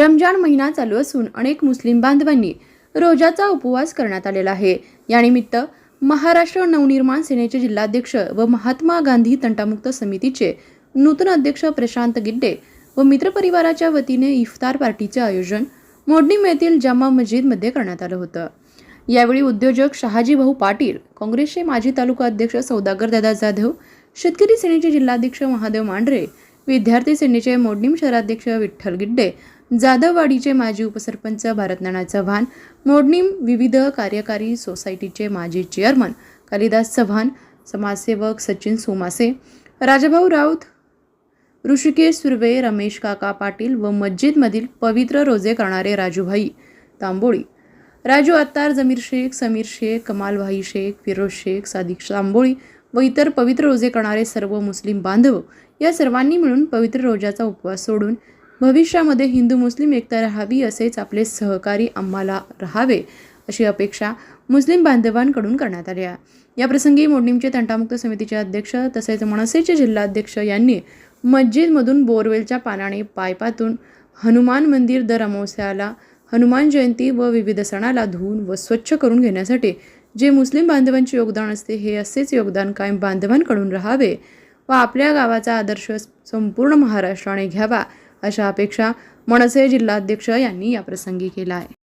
रमजान महिना चालू असून अनेक मुस्लिम बांधवांनी रोजाचा उपवास करण्यात आलेला आहे. यानिमित्त महाराष्ट्र नवनिर्माण सेनेचे जिल्हाध्यक्ष व महात्मा गांधी तंटामुक्त समितीचे नूतन अध्यक्ष प्रशांत गिड्डे व मित्रपरिवाराच्या वतीने इफ्तार पार्टीचे आयोजन मोडणीम येथील जामा मस्जिदमध्ये करण्यात आलं होतं. यावेळी उद्योजक शहाजी भाऊ पाटील काँग्रेसचे माजी तालुका अध्यक्ष सौदागर दादा जाधव शेतकरी सेनेचे जिल्हाध्यक्ष महादेव मांढरे विद्यार्थी सेनेचे मोडणीम शहराध्यक्ष विठ्ठल गिड्डे जाधववाडीचे माजी उपसरपंच भारतनाना चव्हाण मोडणीम विविध कार्यकारी सोसायटीचे माजी चेअरमन कालिदास चव्हाण समाजसेवक सचिन सोमासे राजाभाऊ राऊत ऋषिकेश सुर्वे रमेश काका पाटील व मस्जिदमधील पवित्र रोजे करणारे राजूभाई तांबोळी राजू अत्तार जमीर शेख समीर शेख कमालभाई शेख फिरोज शेख सादिक तांबोळी व इतर पवित्र रोजे करणारे सर्व मुस्लिम बांधव या सर्वांनी मिळून पवित्र रोजाचा उपवास सोडून भविष्यामध्ये हिंदू मुस्लिम एकता राहावी असेच आपले सहकारी आम्हाला राहावे अशी अपेक्षा मुस्लिम बांधवांकडून करण्यात आली आहे. याप्रसंगी मोडणीमचे तंटामुक्त समितीचे अध्यक्ष तसेच मनसेचे जिल्हाध्यक्ष यांनी मस्जिदमधून बोरवेलच्या पानाने पायपातून हनुमान मंदिर दर अमावस्याला हनुमान जयंती व विविध सणाला धुवून व स्वच्छ करून घेण्यासाठी जे मुस्लिम बांधवांचे योगदान असते हे असेच योगदान कायम बांधवांकडून राहावे व आपल्या गावाचा आदर्श संपूर्ण महाराष्ट्राने घ्यावा अशा अपेक्षा मनसे जिल्हाध्यक्ष यांनी याप्रसंगी केला आहे.